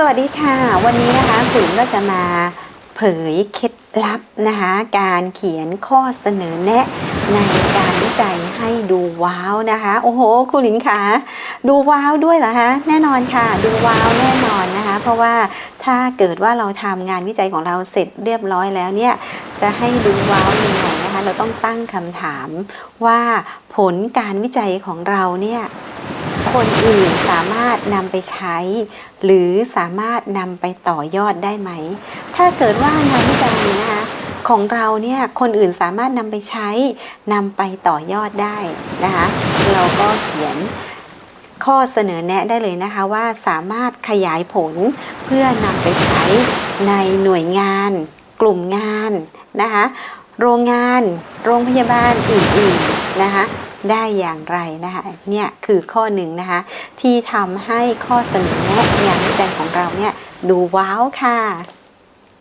สวัสดีค่ะ วันนี้นะคะขุนก็จะมาเผยเคล็ดลับนะคะ การเขียนข้อเสนอแนะในการวิจัยให้ดูว้าวนะคะ โอ้โหคุณหลินคะดูว้าวด้วยเหรอคะแน่นอนค่ะ ดูว้าวแน่นอนนะคะ เพราะว่าถ้าเกิดว่าเราทำงานวิจัยของเราเสร็จเรียบร้อยแล้วเนี่ยจะให้ดูว้าวยังไงนะคะ เราต้องตั้งคำถามว่าผลการวิจัยของเราเนี่ย คนอื่นสามารถนำไปใช้ หรือสามารถนำไปต่อยอดได้ไหม ถ้าเกิดว่างานวิจัยนะคะของเราเนี่ยคนอื่นสามารถนำไปใช้นำไปต่อยอดได้นะคะเราก็เขียนข้อเสนอแนะได้เลยนะคะว่าสามารถขยายผลเพื่อนำไปใช้ในหน่วยงาน กลุ่มงานนะคะโรงงาน โรงพยาบาลอื่นๆ นะคะได้อย่างไรนะคะเนี่ยคือข้อหนึ่งนะคะที่ทำให้ข้อเสนอแนะงานวิจัยของเราเนี่ยดูว้าวค่ะ